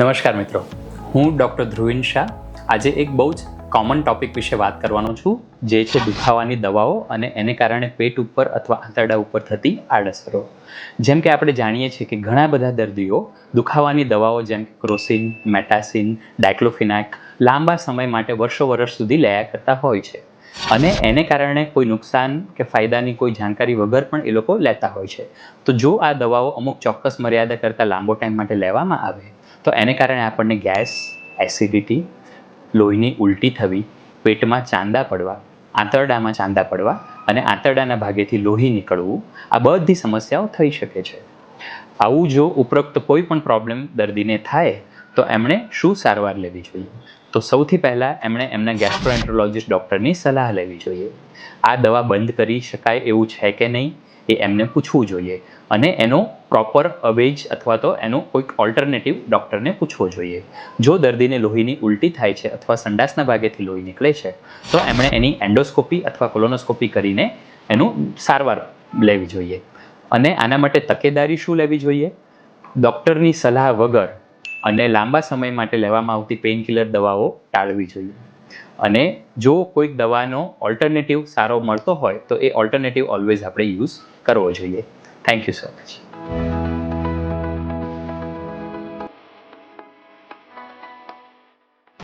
નમસ્કાર મિત્રો. હું ડૉક્ટર ધ્રુવિન શાહ. આજે એક બહુ જ કોમન ટોપિક વિશે વાત કરવાનો છું, જે છે દુખાવાની દવાઓ અને એને કારણે પેટ ઉપર અથવા આંતરડા ઉપર થતી આડઅસરો. જેમ કે આપણે જાણીએ છીએ કે ઘણા બધા દર્દીઓ દુખાવાની દવાઓ જેમ કે ક્રોસિન, મેટાસિન, ડાયક્લોફિનાક લાંબા સમય માટે વર્ષો વર્ષ સુધી લયા કરતા હોય છે. અને એને કારણે કોઈ નુકસાન કે ફાયદાની કોઈ જાણકારી વગર પણ એ લોકો લેતા હોય છે. તો જો આ દવાઓ અમુક ચોક્કસ મર્યાદા કરતાં લાંબો ટાઈમ માટે લેવામાં આવે, તો એને કારણે આપણને ગેસ, એસિડિટી, લોહીની ઉલટી થવી, પેટમાં ચાંદા પડવા, આંતરડામાં ચાંદા પડવા અને આંતરડાના ભાગેથી લોહી નીકળવું, આ બધી સમસ્યાઓ થઈ શકે છે. આવું જો ઉપરોક્ત કોઈ પણ પ્રોબ્લેમ દર્દીને થાય તો એમણે શું સારવાર લેવી જોઈએ? તો સૌથી પહેલાં એમણે એમના ગેસ્ટ્રોએન્ટ્રોલોજિસ્ટ ડૉક્ટરની સલાહ લેવી જોઈએ. આ દવા બંધ કરી શકાય એવું છે કે નહીં એ એમને પૂછવું જોઈએ અને એનો પ્રોપર અવેજ અથવા તો એનો કોઈક ઓલ્ટરનેટિવ ડૉક્ટરને પૂછવો જોઈએ. જો દર્દીને લોહીની ઉલટી થાય છે અથવા સંડાસના ભાગેથી લોહી નીકળે છે, તો એમણે એની એન્ડોસ્કોપી અથવા કોલોનોસ્કોપી કરીને એનું સારવાર લેવી જોઈએ. અને આના માટે તકેદારી શું લેવી જોઈએ? ડૉક્ટરની સલાહ વગર અને લાંબા સમય માટે લેવામાં આવતી પેઇનકિલર દવાઓ ટાળવી જોઈએ. અને જો કોઈક દવાનો ઓલ્ટરનેટિવ સારો મળતો હોય તો એ ઓલ્ટરનેટિવ ઓલવેઝ આપણે યુઝ કરવો જોઈએ. Thank you so much